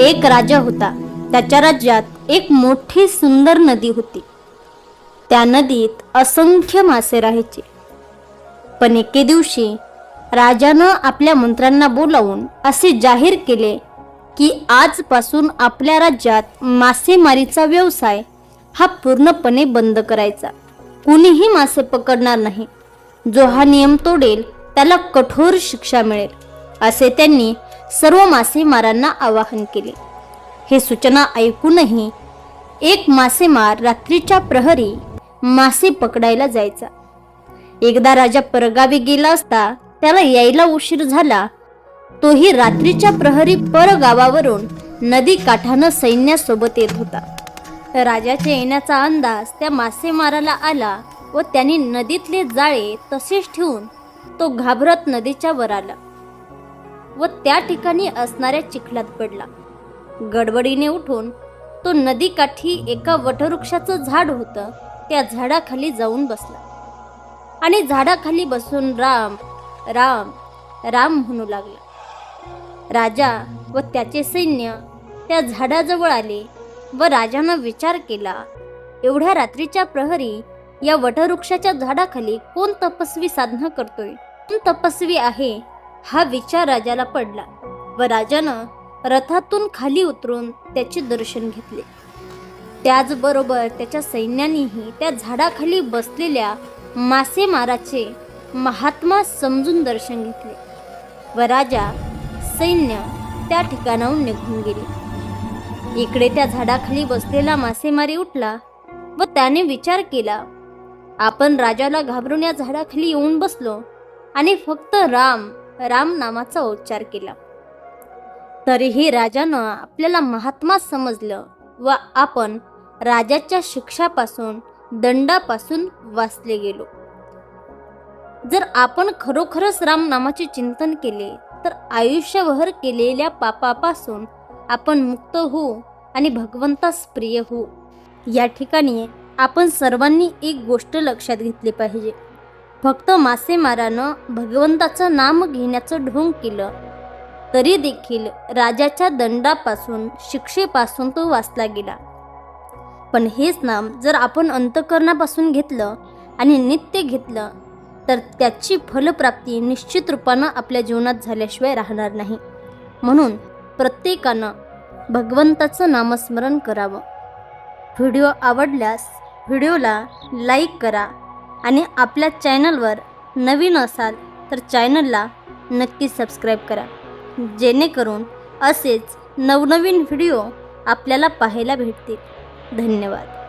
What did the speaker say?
एक राजा होता. त्याच्या राज्यात एक मोठी सुंदर नदी होती. त्या नदीत असंख्य मासे राहायचे. पण एके दिवशी राजानं आपल्या मंत्र्यांना बोलावून असे जाहीर केले की आजपासून आपल्या राज्यात मासेमारीचा व्यवसाय हा पूर्णपणे बंद करायचा. कुणीही मासे पकडणार नाही. जो हा नियम तोडेल त्याला कठोर शिक्षा मिळेल असे त्यांनी सर्व मासेमारांना आवाहन केले. हे सूचना ऐकूनही एक मासेमार रात्रीच्या प्रहरी मासे पकडायला जायचा. एकदा राजा परगावी गेला असता त्याला यायला उशीर झाला. तोही रात्रीच्या प्रहरी परगावावरून नदी काठानं सैन्यासोबत येत होता. राजाच्या येण्याचा अंदाज त्या मासेमाराला आला व त्यांनी नदीतले जाळे तसेच ठेवून तो घाबरत नदीच्या वर आला. व त्या ठिकाणी असणाऱ्या चिखलात पडला. गडबडीने उठून तो नदीकाठी एका वटवृक्षाचं झाड होतं त्या झाडाखाली जाऊन बसला. आणि झाडाखाली बसून राम राम राम म्हणू लागला. राजा व त्याचे सैन्य त्या झाडाजवळ आले व राजानं विचार केला एवढ्या रात्रीच्या प्रहरी या वटवृक्षाच्या झाडाखाली कोण तपस्वी साधना करतोय? कोण तपस्वी आहे हा विचार राजाला पडला व राजानं रथातून खाली उतरून त्याचे दर्शन घेतले. त्याचबरोबर त्याच्या सैन्यानेही त्या झाडाखाली बसलेल्या मासेमाराचे महात्मा समजून दर्शन घेतले व राजा सैन्य त्या ठिकाणाहून निघून गेले. इकडे त्या झाडाखाली बसलेला मासेमारी उठला व त्याने विचार केला आपण राजाला घाबरून या झाडाखाली येऊन बसलो आणि फक्त राम राम नामाचा उच्चार केला. तरीही राजानं आपल्याला महात्मा समजलं व आपण राजाच्या शिक्षापासून दंडापासून वाचले गेलो. जर आपण खरोखरच राम नामाचे चिंतन केले तर आयुष्यभर केलेल्या पापापासून आपण मुक्त होऊ आणि भगवंतास प्रिय होऊ. या ठिकाणी आपण सर्वांनी एक गोष्ट लक्षात घेतली पाहिजे. फक्त मासेमारानं भगवंताचं नाम घेण्याचं ढोंग केलं. तरी देखील राजाच्या दंडापासून शिक्षेपासून तो वाचला गेला. पण हेच नाम जर आपण अंतकरणापासून घेतलं आणि नित्य घेतलं तर त्याची फलप्राप्ती निश्चित रूपानं आपल्या जीवनात झाल्याशिवाय राहणार नाही. म्हणून प्रत्येकानं भगवंताचं नामस्मरण करावं. व्हिडिओ आवडल्यास व्हिडिओला लाईक करा आणि आपल्या चॅनलवर नवीन असाल तर चॅनलला नक्की सबस्क्राईब करा. जेणेकरून असेच नवनवीन व्हिडिओ आपल्याला पाहायला भेटतील. धन्यवाद.